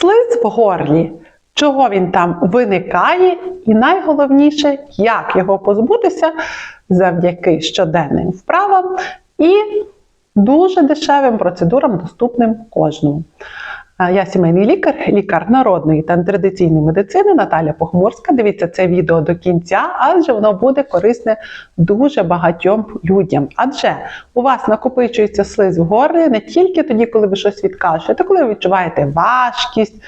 Слиз в горлі. Чого він там виникає, і найголовніше, як його позбутися завдяки щоденним вправам і дуже дешевим процедурам, доступним кожному. Я сімейний лікар, лікар народної та традиційної медицини Наталя Похмурська. Дивіться це відео до кінця, адже воно буде корисне дуже багатьом людям. Адже у вас накопичується слиз в горлі не тільки тоді, коли ви щось відкашуєте, коли ви відчуваєте важкість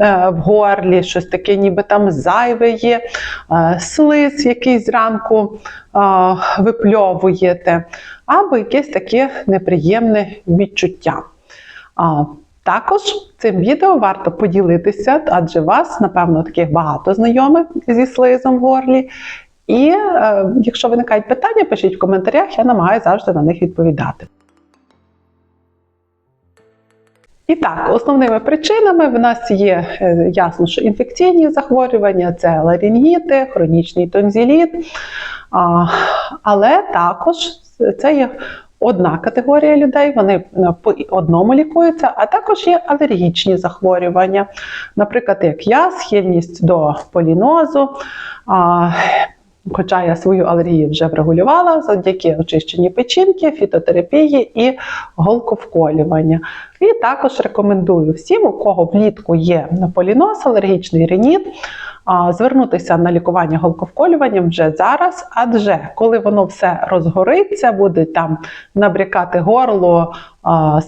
е, в горлі, щось таке, ніби там зайве є, е, слиз, який зранку е, випльовуєте, або якесь таке неприємне відчуття. Також цим відео варто поділитися, адже вас, напевно, таких багато знайомих зі слизом в горлі. І е, якщо виникають питання, пишіть в коментарях, я намагаюся завжди на них відповідати. І так, основними причинами в нас є е, ясно, що інфекційні захворювання, це ларінгіти, хронічний тонзіліт, але також це є одна категорія людей, вони е, по одному лікуються, а також є алергічні захворювання. Наприклад, як я, схильність до полінозу. А, Хоча я свою алергію вже врегулювала завдяки очищенні печінки, фітотерапії і голковколювання. І також рекомендую всім, у кого влітку є поліноз, алергічний реніт, звернутися на лікування голковколюванням вже зараз, адже коли воно все розгориться, буде там набрякати горло,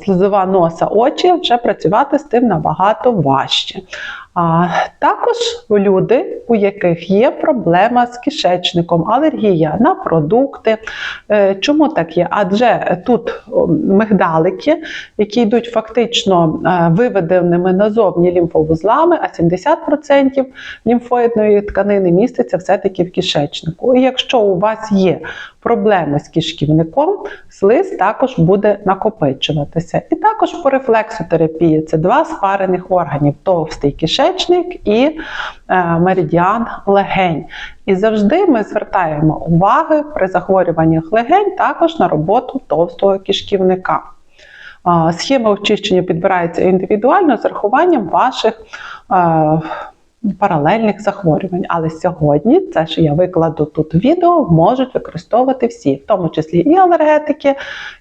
слизова носа, очі, вже працювати з тим набагато важче. А також люди, у яких є проблема з кишечником, алергія на продукти. Е, чому так є? Адже тут мигдалики, які йдуть фактично е, виведеними назовні лімфовузлами, а 70% лімфоїдної тканини міститься все-таки в кишечнику. І якщо у вас є проблеми з кишківником, слиз також буде накопичуватися. І також по рефлексотерапії це два спарених органів: товстий кишечник і е, меридіан легень. І завжди ми звертаємо уваги при захворюваннях легень також на роботу товстого кишківника. Схема очищення підбирається індивідуально з рахуванням ваших е, паралельних захворювань. Але сьогодні це, що я викладу тут відео, можуть використовувати всі, в тому числі і алергетики,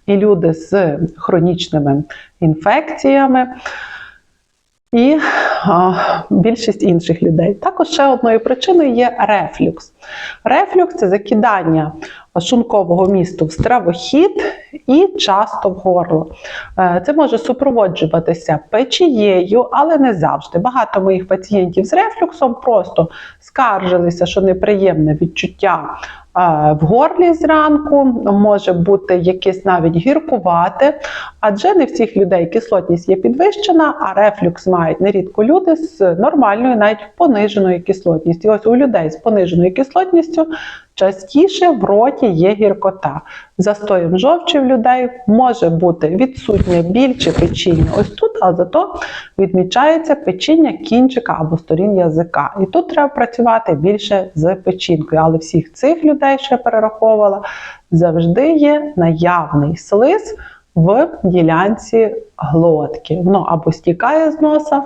і люди з хронічними інфекціями. І а, більшість інших людей. Також ще одною причиною є рефлюкс. Рефлюкс це закидання шлункового місту в стравохід і часто в горло. Е, це може супроводжуватися печією, але не завжди. Багато моїх пацієнтів з рефлюксом просто скаржилися, що неприємне відчуття в горлі зранку, може бути якесь навіть гіркувати, адже не всіх людей кислотність є підвищена, а рефлюкс мають нерідко люди з нормальною, навіть пониженою кислотністю. І ось у людей з пониженою кислотністю частіше в роті є гіркота. Застоєм жовчі в людей може бути відсутнє біль чи печіння ось тут, а зато відмічається печіння кінчика або сторін язика. І тут треба працювати більше з печінкою. Але всіх цих людей, що я перераховувала, завжди є наявний слиз в ділянці глотки. Воно або стікає з носа,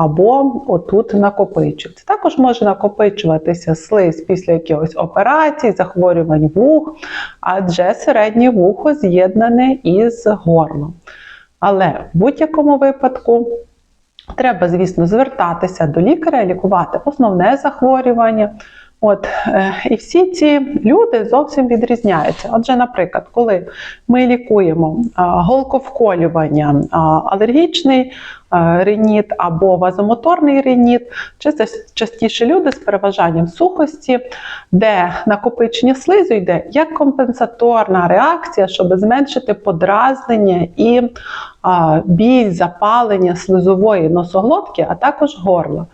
або отут накопичується. Також може накопичуватися слизь після якихось операцій, захворювань вух, адже середнє вухо з'єднане із горлом. Але в будь-якому випадку. Треба, звісно, звертатися до лікаря, лікувати основне захворювання. От, е, І всі ці люди зовсім відрізняються. Отже, наприклад, коли ми лікуємо голковколювання, алергічний а, реніт або вазомоторний реніт, чи частіше люди з переважанням сухості, де накопичення слизу йде як компенсаторна реакція, щоб зменшити подразнення і біль, запалення слизової носоглотки, а також горла.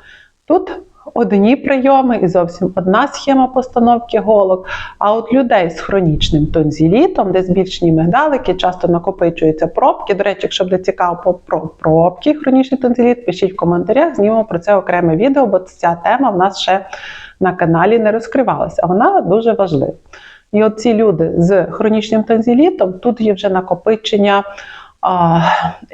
Тут одні прийоми і зовсім одна схема постановки голок. А от людей з хронічним тонзілітом, де збільшені мигдалики, часто накопичуються пробки. До речі, якщо буде цікаво про пробки, хронічний тонзіліт, пишіть в коментарях, знімемо про це окреме відео, бо ця тема в нас ще на каналі не розкривалася, а вона дуже важлива. І от ці люди з хронічним тонзілітом, тут є вже накопичення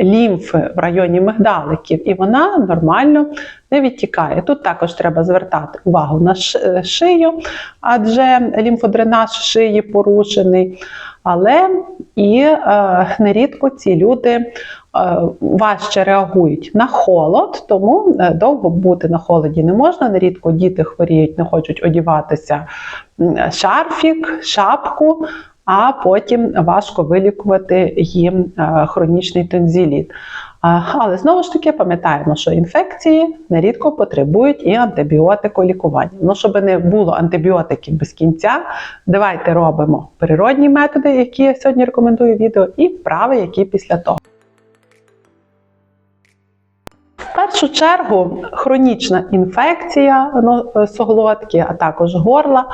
лімфи в районі мигдаликів, і вона нормально не відтікає. Тут також треба звертати увагу на шию, адже лімфодренаж шиї порушений. Але і е, нерідко ці люди е, важче реагують на холод, тому е, довго бути на холоді не можна. Нерідко діти хворіють, не хочуть одіватися шарфік, шапку, а потім важко вилікувати їм е, хронічний тензіліт. Але знову ж таки пам'ятаємо, що інфекції нерідко потребують і антибіотиколікування. Ну, щоб не було антибіотиків без кінця, давайте робимо природні методи, які я сьогодні рекомендую відео, і вправи, які після того. Першу чергу хронічна інфекція носоглотки, а також горла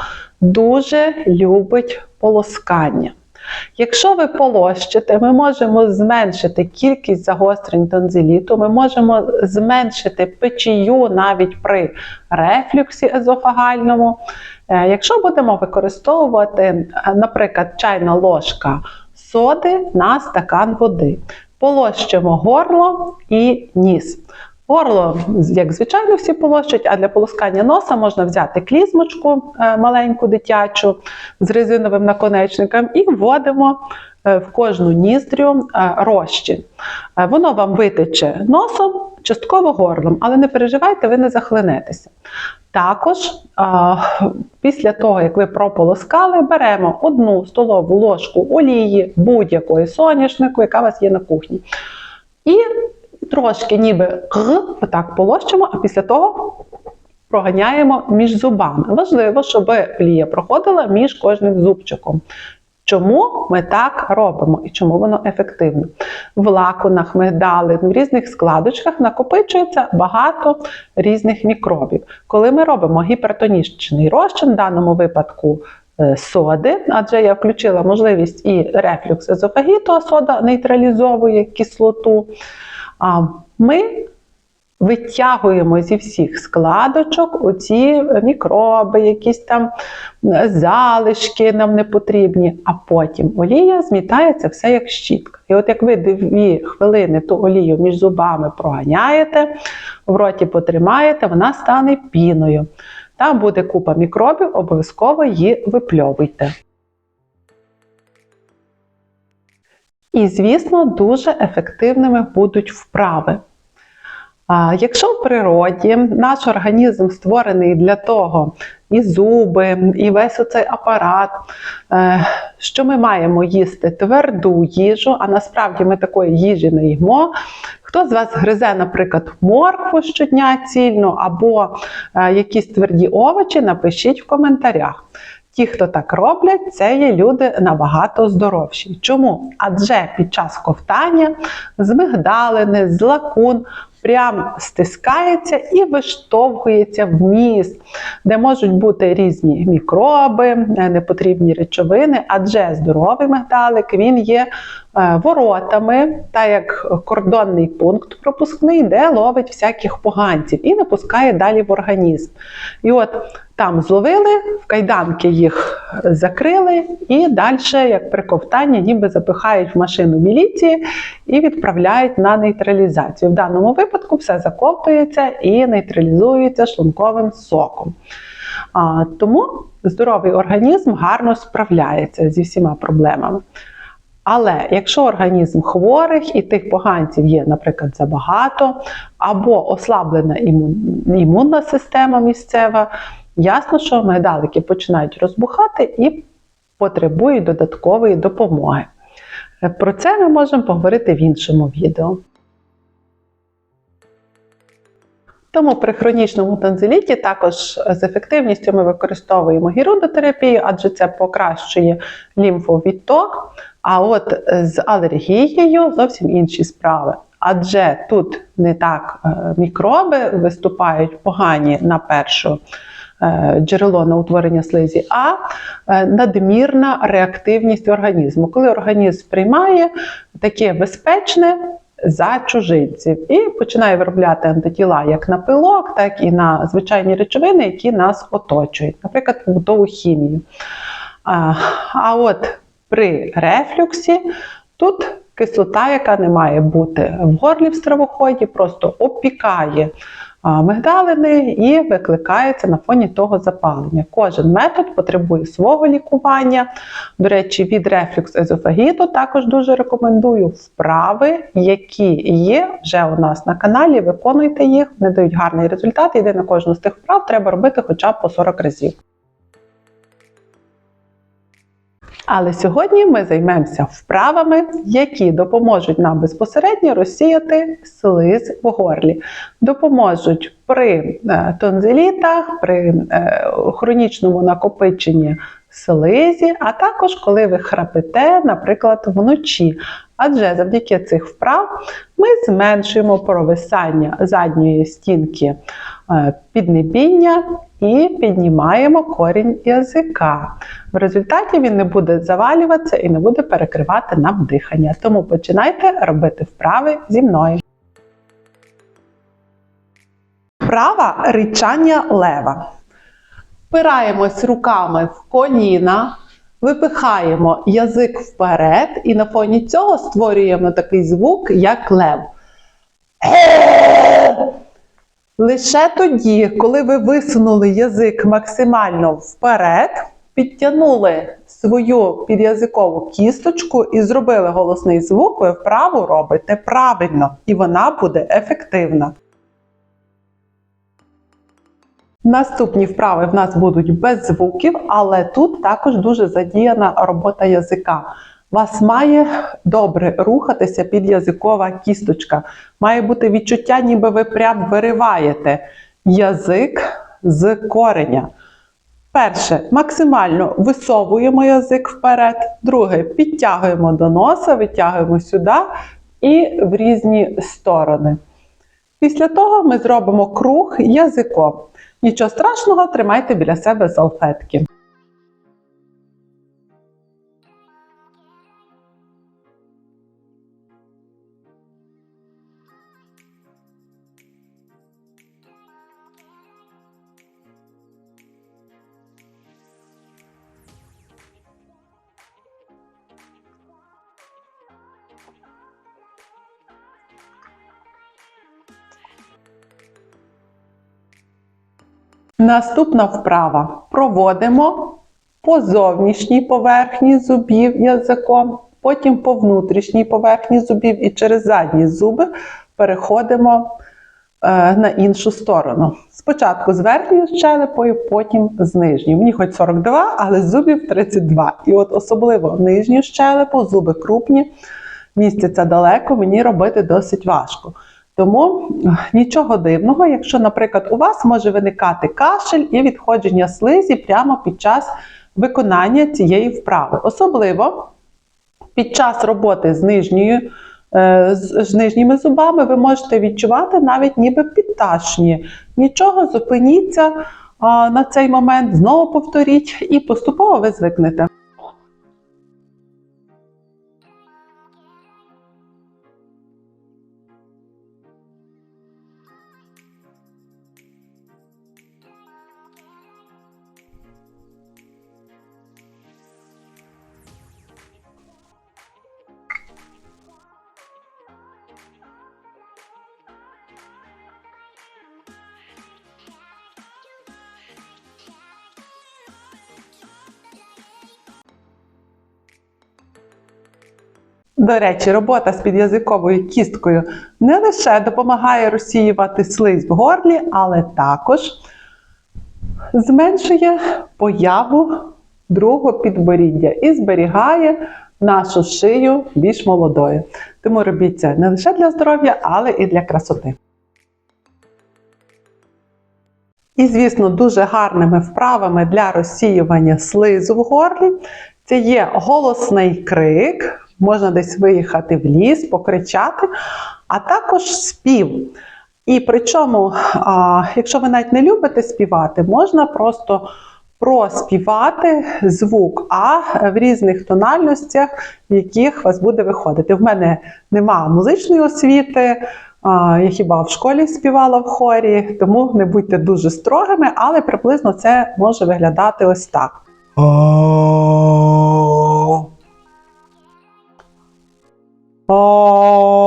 дуже любить полоскання. Якщо ви полощите, ми можемо зменшити кількість загострень тонзиліту, ми можемо зменшити печію навіть при рефлюксі езофагальному. Е, Якщо будемо використовувати, е, наприклад, чайна ложка соди на стакан води, полощимо горло і ніс. Горло, як звичайно, всі полощать, а для полоскання носа можна взяти клізмочку е, маленьку дитячу з резиновим наконечником і вводимо е, в кожну ніздрю е, розчин. Воно вам витече носом, частково горлом, але не переживайте, ви не захлинетеся. Також після того, як ви прополоскали, беремо одну столову ложку олії будь-якої соняшнику, яка у вас є на кухні. І трошки ніби г, отак полощимо, а після того проганяємо між зубами. Важливо, щоб олія проходила між кожним зубчиком. Чому ми так робимо і чому воно ефективно? В лакунах, мигдалин, в різних складочках накопичується багато різних мікробів. Коли ми робимо гіпертонічний розчин, в даному випадку е, соди, адже я включила можливість і рефлюкс езофагіту, а сода нейтралізовує кислоту. А ми витягуємо зі всіх складочок оці мікроби, якісь там е, залишки нам не потрібні, а потім олія змітається все як щітка. І от як ви дві хвилини ту олію між зубами проганяєте, в роті потримаєте, вона стане піною. Там буде купа мікробів, обов'язково її випльовуйте. І, звісно, дуже ефективними будуть вправи. Якщо в природі наш організм створений для того, і зуби, і весь оцей апарат, е, що ми маємо їсти тверду їжу, а насправді ми такої їжі не їмо. Хто з вас гризе, наприклад, моркву щодня цільно або е, якісь тверді овочі, напишіть в коментарях. Ті, хто так роблять, це є люди набагато здоровші. Чому? Адже під час ковтання з мигдалини, з лакун прям стискається і виштовхується в міст, де можуть бути різні мікроби, непотрібні речовини, адже здоровий мигдалик він є е, воротами, та як кордонний пункт пропускний, де ловить всяких поганців і не пускає далі в організм. І от там зловили, в кайданки їх закрили, і далі, як при ковтанні, ніби запихають в машину міліції і відправляють на нейтралізацію. В даному випадку все заковтується і нейтралізується шлунковим соком. А, Тому здоровий організм гарно справляється зі всіма проблемами. Але якщо організм хворих і тих поганців є, наприклад, забагато, або ослаблена імун, імунна система місцева, ясно, що мигдалики починають розбухати і потребують додаткової допомоги. Про це ми можемо поговорити в іншому відео. Тому при хронічному танзеліті також з ефективністю ми використовуємо гірудотерапію, адже це покращує лімфовідток. А от з алергією зовсім інші справи. Адже тут не так е, мікроби виступають погані на першу е, джерело на утворення слизі, а е, надмірна реактивність організму. Коли організм приймає таке безпечне за чужинців і починає виробляти антитіла як на пилок, так і на звичайні речовини, які нас оточують, наприклад, побутову хімію. А, а от при рефлюксі тут кислота, яка не має бути в горлі в стравоході, просто опікає мигдалини і викликається на фоні того запалення. Кожен метод потребує свого лікування. До речі, від рефлюкс езофагіту також дуже рекомендую вправи, які є вже у нас на каналі. Виконуйте їх, вони дають гарний результат. Єдине кожну з тих вправ треба робити хоча б по 40 разів. Але сьогодні ми займемося вправами, які допоможуть нам безпосередньо розсіяти слиз в горлі, допоможуть при е, тонзилітах, при е, хронічному накопиченні слизі, а також коли ви храпите, наприклад, вночі. Адже завдяки цих вправ ми зменшуємо провисання задньої стінки е, піднебіння і піднімаємо корінь язика. В результаті він не буде завалюватися і не буде перекривати нам дихання. Тому починайте робити вправи зі мною. Вправа ричання лева. Впираємось руками в коліна, випихаємо язик вперед, і на фоні цього створюємо такий звук, як лев. Лише тоді, коли ви висунули язик максимально вперед, підтягнули свою підязикову кісточку і зробили голосний звук, ви вправу робите правильно, і вона буде ефективна. Наступні вправи в нас будуть без звуків, але тут також дуже задіяна робота язика. Вас має добре рухатися підязикова кісточка. Має бути відчуття, ніби ви прям вириваєте язик з кореня. Перше, максимально висовуємо язик вперед. Друге, підтягуємо до носа, витягуємо сюди і в різні сторони. Після того ми зробимо круг язиком. Нічого страшного, тримайте біля себе салфетки. Наступна вправа. Проводимо по зовнішній поверхні зубів язиком, потім по внутрішній поверхні зубів і через задні зуби переходимо е, на іншу сторону. Спочатку з верхньою щелепою, потім з нижньою. Мені хоч 42, але зубів 32. І от особливо нижню щелепу, зуби крупні, містяться далеко, мені робити досить важко. Тому нічого дивного, якщо, наприклад, у вас може виникати кашель і відходження слизі прямо під час виконання цієї вправи. Особливо під час роботи з нижньою. е, з нижніми зубами ви можете відчувати навіть ніби підташні. Нічого, зупиніться на цей момент, знову повторіть, і поступово ви звикнете. До речі, робота з підязиковою кісткою не лише допомагає розсіювати слизь в горлі, але також зменшує появу другого підборіддя і зберігає нашу шию більш молодою. Тому робіть це не лише для здоров'я, але і для красоти. І, звісно, дуже гарними вправами для розсіювання слизу в горлі це є голосний крик, можна десь виїхати в ліс, покричати, а також спів. І причому, якщо ви навіть не любите співати, можна просто проспівати звук А в різних тональностях, в яких вас буде виходити. В мене нема музичної освіти. Я хіба в школі співала в хорі, тому не будьте дуже строгими, але приблизно це може виглядати ось так. А.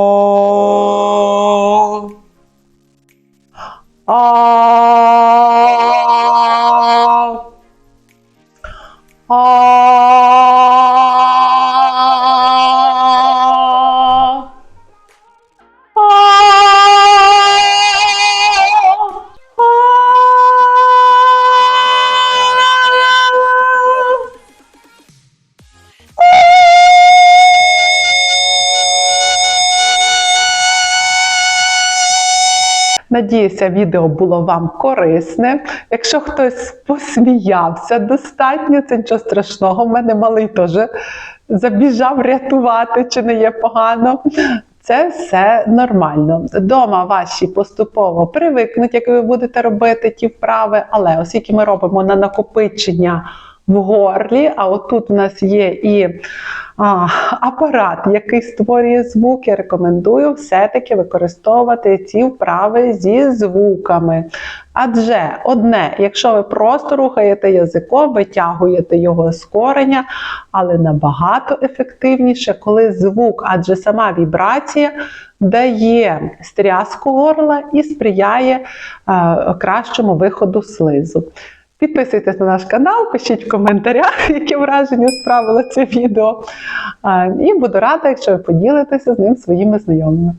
Надіюся, відео було вам корисне. Якщо хтось посміявся достатньо, це нічого страшного. У мене малий теж забіжав рятувати, чи не є погано. Це все нормально. Дома ваші поступово привикнуть, як ви будете робити ті вправи, але оскільки ми робимо на накопичення в горлі, а отут у нас є і а, апарат, який створює звук, я рекомендую все-таки використовувати ці вправи зі звуками. Адже одне, якщо ви просто рухаєте язиком, витягуєте його з кореня, але набагато ефективніше, коли звук, адже сама вібрація дає стряску горла і сприяє е, кращому виходу слизу. Підписуйтесь на наш канал, пишіть в коментарях, які враження справило це відео. І буду рада, якщо ви поділитеся з ним своїми знайомими.